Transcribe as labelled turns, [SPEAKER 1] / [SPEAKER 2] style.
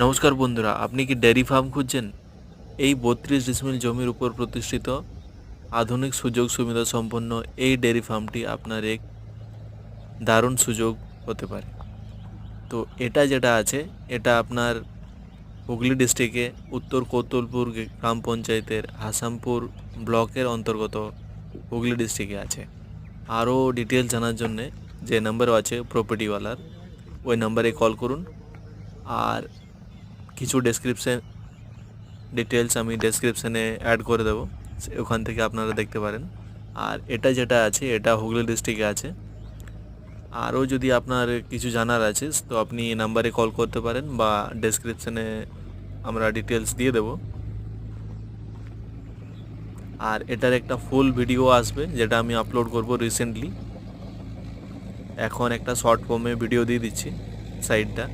[SPEAKER 1] নমস্কার বন্ধুরা, আপনি কি ডেয়ারি ফার্ম খুঁজছেন? এই বত্রিশ ডিসমিল জমির উপর প্রতিষ্ঠিত আধুনিক সুযোগ সুবিধা সম্পন্ন এই ডেয়ারি ফার্মটি আপনার এক দারুণ সুযোগ হতে পারে। তো এটা যেটা আছে, এটা আপনার হুগলি ডিস্ট্রিক্টে উত্তর কৌতলপুর গ্রাম পঞ্চায়েতের হাসামপুর ব্লকের অন্তর্গত হুগলি ডিস্ট্রিক্টে আছে। আরও ডিটেলস জানার জন্যে যে নাম্বারও আছে প্রপার্টিওয়ালার, ওই নাম্বারে কল করুন। আর কিছু ডেসক্রিপশন ডিটেলস আমি ডেসক্রিপশানে অ্যাড করে দেবো। ওখান থেকে আপনারা দেখতে পারেন। আর এটা যেটা আছে, এটা হুগলি ডিস্ট্রিক্টে আছে। আরও যদি আপনার কিছু জানার আছে, তো আপনি এই নাম্বারে কল করতে পারেন বা ডেসক্রিপশানে আমরা ডিটেলস দিয়ে দেব। আর এটার একটা ফুল ভিডিও আসবে, যেটা আমি আপলোড করব রিসেন্টলি এখন একটা শর্ট ফর্মে ভিডিও দিয়ে দিচ্ছি সাইডটা